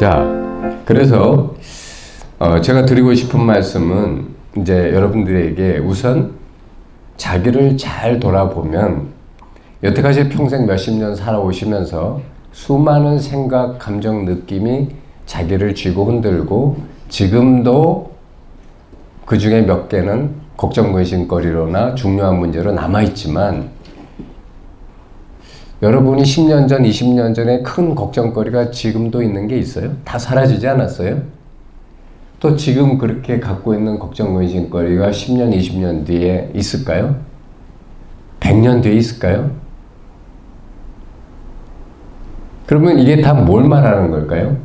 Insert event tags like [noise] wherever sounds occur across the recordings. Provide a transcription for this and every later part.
자, 그래서 어, 제가 드리고 싶은 말씀은 이제 여러분들에게 우선 자기를 잘 돌아보면 여태까지 평생 몇십 년 살아오시면서 수많은 생각, 감정, 느낌이 자기를 쥐고 흔들고 지금도 그 중에 몇 개는 걱정, 근심거리로나 중요한 문제로 남아있지만 여러분이 10년 전, 20년 전에 큰 걱정거리가 지금도 있는 게 있어요? 다 사라지지 않았어요? 또 지금 그렇게 갖고 있는 걱정, 근심거리가 10년, 20년 뒤에 있을까요? 100년 뒤에 있을까요? 그러면 이게 다 뭘 말하는 걸까요?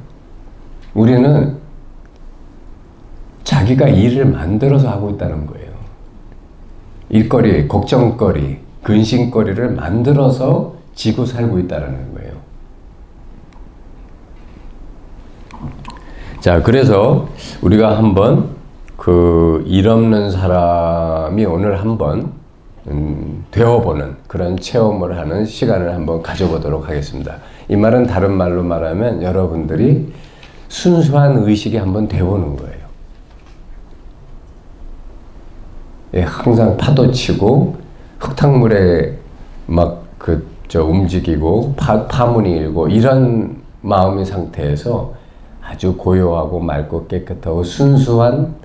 우리는 자기가 일을 만들어서 하고 있다는 거예요. 일거리, 걱정거리, 근심거리를 만들어서 지고 살고 있다는 거예요. 자, 그래서 우리가 한번 그 일 없는 사람이 오늘 한번 음, 되어보는 그런 체험을 하는 시간을 한번 가져보도록 하겠습니다. 이 말은 다른 말로 말하면 여러분들이 순수한 의식이 한번 되어보는 거예요. 예, 항상 파도 치고 흙탕물에 막 그 저 움직이고 파, 파문이 일고 이런 마음의 상태에서 아주 고요하고 맑고 깨끗하고 순수한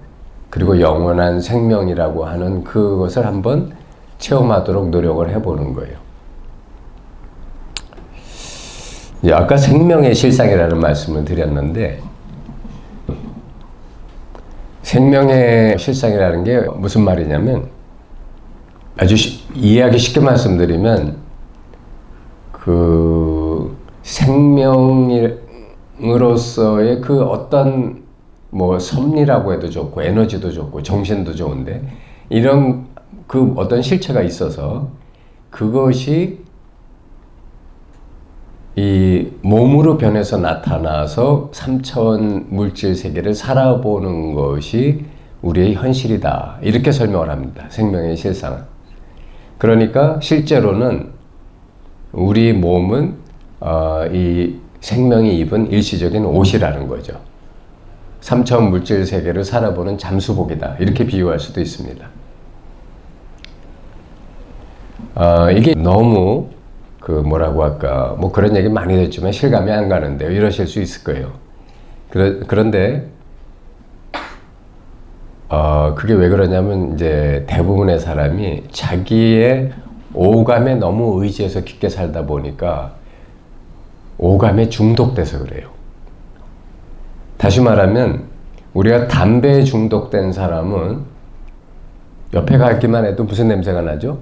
그리고 영원한 생명이라고 하는 그것을 한번 체험하도록 노력을 해보는 거예요. 아까 생명의 실상이라는 말씀을 드렸는데 생명의 실상이라는 게 무슨 말이냐면 아주 시, 이해하기 쉽게 말씀드리면 그 생명으로서의 그 어떤 뭐 섭리라고 해도 좋고 에너지도 좋고 정신도 좋은데 이런 그 어떤 실체가 있어서 그것이 이 몸으로 변해서 나타나서 삼차원 물질 세계를 살아보는 것이 우리의 현실이다. 이렇게 설명을 합니다. 생명의 실상은. 그러니까 실제로는 우리 몸은 어, 이 생명이 입은 일시적인 옷이라는 거죠. 삼차원 물질 세계를 살아보는 잠수복이다. 이렇게 비유할 수도 있습니다. 어, 이게 너무 그 뭐라고 할까 뭐 그런 얘기 많이 듣지만 실감이 안 가는데요. 이러실 수 있을 거예요. 그러, 그런데 어, 그게 왜 그러냐면 이제 대부분의 사람이 자기의 오감에 너무 의지해서 깊게 살다 보니까 오감에 중독돼서 그래요. 다시 말하면 우리가 담배에 중독된 사람은 옆에 가기만 해도 무슨 냄새가 나죠?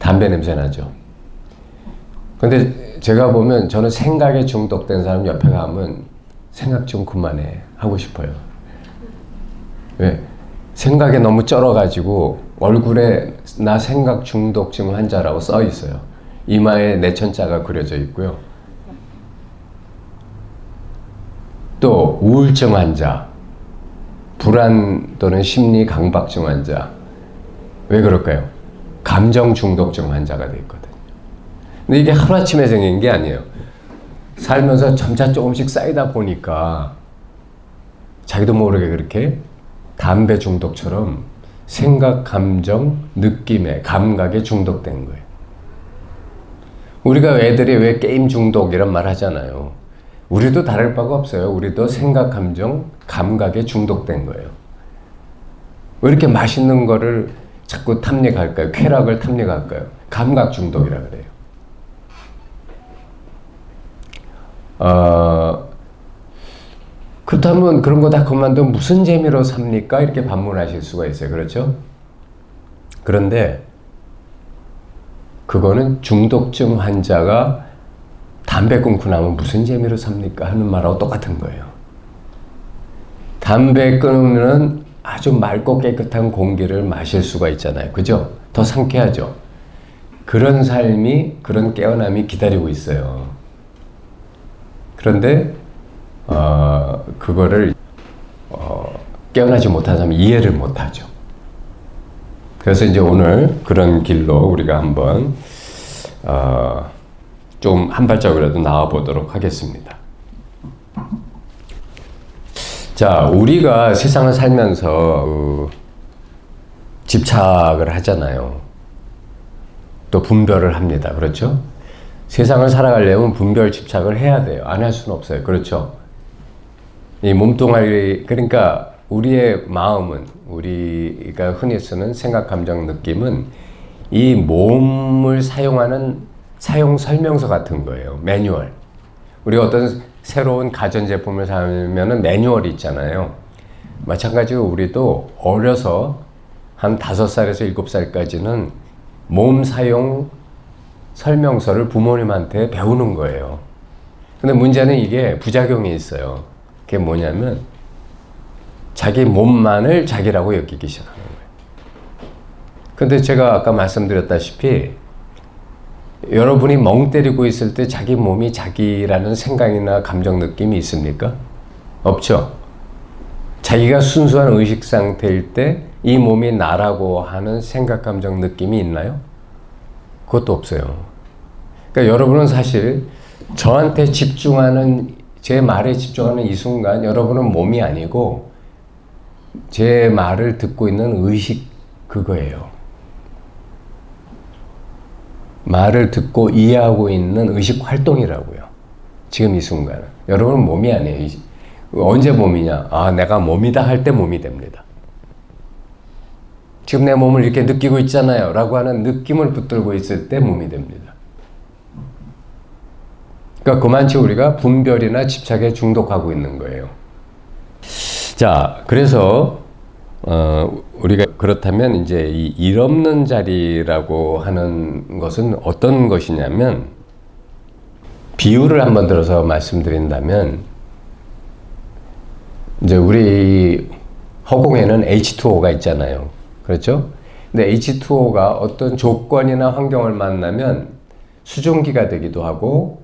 담배 냄새 나죠. 근데 제가 보면 저는 생각에 중독된 사람 옆에 가면 생각 좀 그만해 하고 싶어요. 왜? 생각에 너무 쩔어가지고 얼굴에 나 생각 중독증 환자라고 써 있어요. 이마에 내천자가 그려져 있고요. 또 우울증 환자, 불안 또는 심리 강박증 환자. 왜 그럴까요? 감정 중독증 환자가 돼 있거든요. 근데 이게 하루아침에 생긴 게 아니에요. 살면서 점차 조금씩 쌓이다 보니까 자기도 모르게 그렇게 담배 중독처럼 생각, 감정, 느낌에, 감각에 중독된 거예요. 우리가 애들이 왜 게임 중독 이런 말 하잖아요. 우리도 다를 바가 없어요. 우리도 생각, 감정, 감각에 중독된 거예요. 왜 이렇게 맛있는 거를 자꾸 탐닉할까요? 쾌락을 탐닉할까요? 감각 중독이라 그래요. 어, 그렇다면 그런 거 다 그만두면 무슨 재미로 삽니까? 이렇게 반문하실 수가 있어요. 그렇죠? 그런데 그거는 중독증 환자가 담배 끊고 나면 무슨 재미로 삽니까? 하는 말하고 똑같은 거예요. 담배 끊으면 아주 맑고 깨끗한 공기를 마실 수가 있잖아요. 그죠? 더 상쾌하죠? 그런 삶이, 그런 깨어남이 기다리고 있어요. 그런데 어, 그거를 어, 깨어나지 못한 사람은 이해를 못하죠. 그래서 이제 오늘 그런 길로 우리가 한번 어, 좀 한 발짝이라도 나와 보도록 하겠습니다. 자, 우리가 세상을 살면서 어, 집착을 하잖아요. 또 분별을 합니다. 그렇죠? 세상을 살아가려면 분별 집착을 해야 돼요. 안 할 수는 없어요. 그렇죠? 이 몸뚱아리 그러니까 우리의 마음은 우리가 흔히 쓰는 생각, 감정, 느낌은 이 몸을 사용하는 사용 설명서 같은 거예요. 매뉴얼. 우리가 어떤 새로운 가전 제품을 사면은 매뉴얼이 있잖아요. 마찬가지로 우리도 어려서 한 다섯 살에서 일곱 살까지는 몸 사용 설명서를 부모님한테 배우는 거예요. 근데 문제는 이게 부작용이 있어요. 그게 뭐냐면 자기 몸만을 자기라고 여기기 시작하는 거예요. 근데 제가 아까 말씀드렸다시피 여러분이 멍 때리고 있을 때 자기 몸이 자기라는 생각이나 감정 느낌이 있습니까? 없죠. 자기가 순수한 의식 상태일 때 이 몸이 나라고 하는 생각, 감정, 느낌이 있나요? 그것도 없어요. 그러니까 여러분은 사실 저한테 집중하는 제 말에 집중하는 이 순간 여러분은 몸이 아니고 제 말을 듣고 있는 의식 그거예요. 말을 듣고 이해하고 있는 의식 활동이라고요. 지금 이 순간은. 여러분은 몸이 아니에요. 언제 몸이냐? 아, 내가 몸이다 할 때 몸이 됩니다. 지금 내 몸을 이렇게 느끼고 있잖아요. 라고 하는 느낌을 붙들고 있을 때 몸이 됩니다. 그러니까 그만치 우리가 분별이나 집착에 중독하고 있는 거예요. 자, 그래서 어, 우리가 그렇다면 이제 이 일 없는 자리라고 하는 것은 어떤 것이냐면 비유를 한번 들어서 말씀드린다면 이제 우리 허공에는 H2O가 있잖아요. 그렇죠? 근데 H2O가 어떤 조건이나 환경을 만나면 수증기가 되기도 하고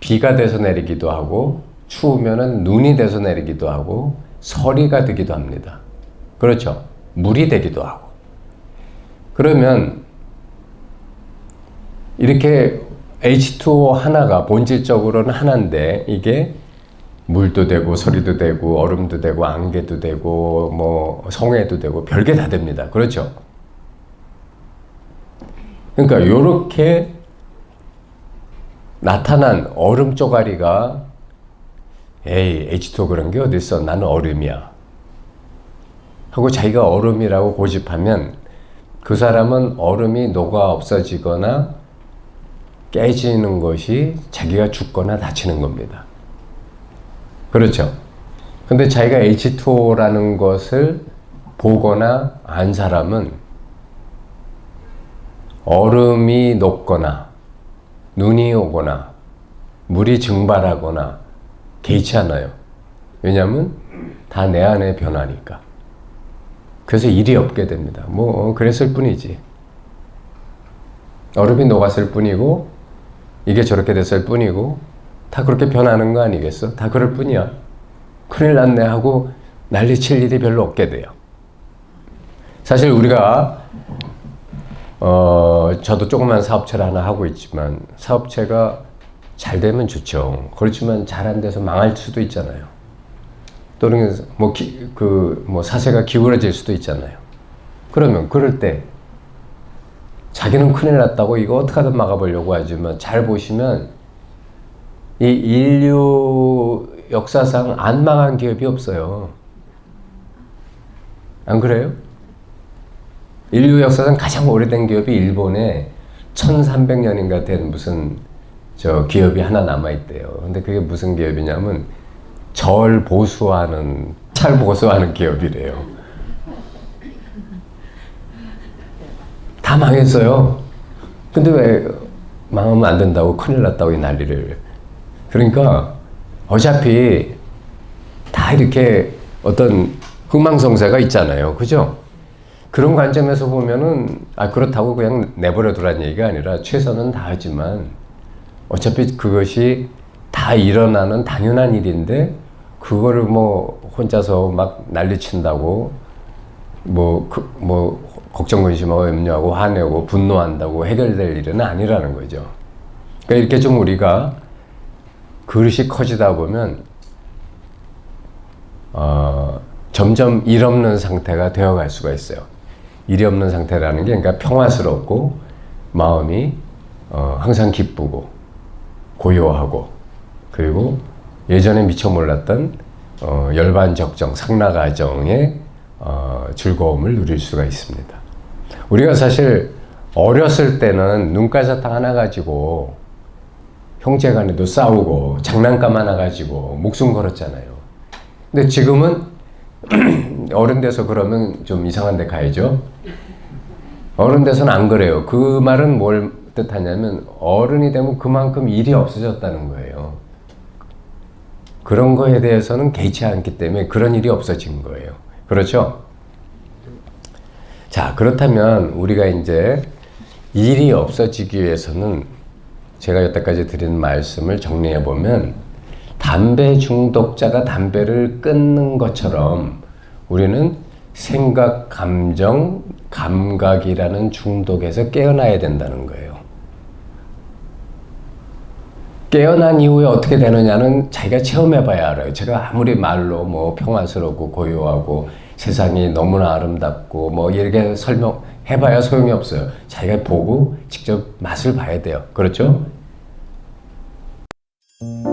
비가 돼서 내리기도 하고 추우면은 눈이 돼서 내리기도 하고 서리가 되기도 합니다. 그렇죠? 물이 되기도 하고. 그러면 이렇게 H2O 하나가 본질적으로는 하나인데 이게 물도 되고 소리도 되고 얼음도 되고 안개도 되고 뭐 성해도 되고 별게 다 됩니다. 그렇죠? 그러니까 이렇게 나타난 얼음 쪼가리가 에이 H2O 그런 게 어딨어 나는 얼음이야 하고 자기가 얼음이라고 고집하면 그 사람은 얼음이 녹아 없어지거나 깨지는 것이 자기가 죽거나 다치는 겁니다. 그렇죠. 근데 자기가 H2O라는 것을 보거나 안 사람은 얼음이 녹거나 눈이 오거나 물이 증발하거나 개의치 않아요. 왜냐하면 다 내 안에 변하니까. 그래서 일이 없게 됩니다. 뭐 그랬을 뿐이지. 얼음이 녹았을 뿐이고 이게 저렇게 됐을 뿐이고 다 그렇게 변하는 거 아니겠어? 다 그럴 뿐이야. 큰일 났네 하고 난리 칠 일이 별로 없게 돼요. 사실 우리가 어 저도 조그만 사업체를 하나 하고 있지만 사업체가 잘 되면 좋죠. 그렇지만 잘 안 돼서 망할 수도 있잖아요. 또는 뭐그뭐 사세가 기울어질 수도 있잖아요. 그러면 그럴 때 자기는 큰일 났다고 이거 어떻게 하든 막아보려고 하지만 잘 보시면 이 인류 역사상 안 망한 기업이 없어요. 안 그래요? 인류 역사상 가장 오래된 기업이 일본에 1300년인가 된 무슨 저 기업이 하나 남아있대요. 근데 그게 무슨 기업이냐면 절 보수하는, 찰 보수하는 기업이래요. 다 망했어요. 근데 왜 망하면 안 된다고 큰일 났다고 이 난리를. 그러니까 어차피 다 이렇게 어떤 흥망성쇠가 있잖아요. 그죠? 그런 관점에서 보면은, 아, 그렇다고 그냥 내버려 두란 얘기가 아니라 최선은 다하지만 어차피 그것이 다 일어나는 당연한 일인데 그거를 뭐 혼자서 막 난리친다고 뭐, 그, 뭐 걱정 근심하고 염려하고 화내고 분노한다고 해결될 일은 아니라는 거죠. 그러니까 이렇게 좀 우리가 그릇이 커지다 보면 어, 점점 일 없는 상태가 되어갈 수가 있어요. 일이 없는 상태라는 게 그러니까 평화스럽고 마음이 어, 항상 기쁘고 고요하고 그리고 예전에 미처 몰랐던 어, 열반적정 상나가정의 어, 즐거움을 누릴 수가 있습니다. 우리가 사실 어렸을 때는 눈가사탕 하나 가지고 형제 간에도 싸우고 장난감 하나 가지고 목숨 걸었잖아요. 근데 지금은 [clears throat] 어른 돼서 그러면 좀 이상한 데 가야죠. 어른 돼서는 안 그래요. 그 말은 뭘 뜻하냐면 어른이 되면 그만큼 일이 없어졌다는 거예요. 그런 거에 대해서는 개의치 않기 때문에 그런 일이 없어진 거예요. 그렇죠? 자, 그렇다면 우리가 이제 일이 없어지기 위해서는 제가 여태까지 드린 말씀을 정리해 보면 담배 중독자가 담배를 끊는 것처럼 우리는 생각, 감정, 감각이라는 중독에서 깨어나야 된다는 거예요. 깨어난 이후에 어떻게 되느냐는 자기가 체험해 봐야 알아요. 제가 아무리 말로 뭐 평화스럽고 고요하고 세상이 너무나 아름답고 뭐 이렇게 설명해 봐야 소용이 없어요. 자기가 보고 직접 맛을 봐야 돼요. 그렇죠? Thank you.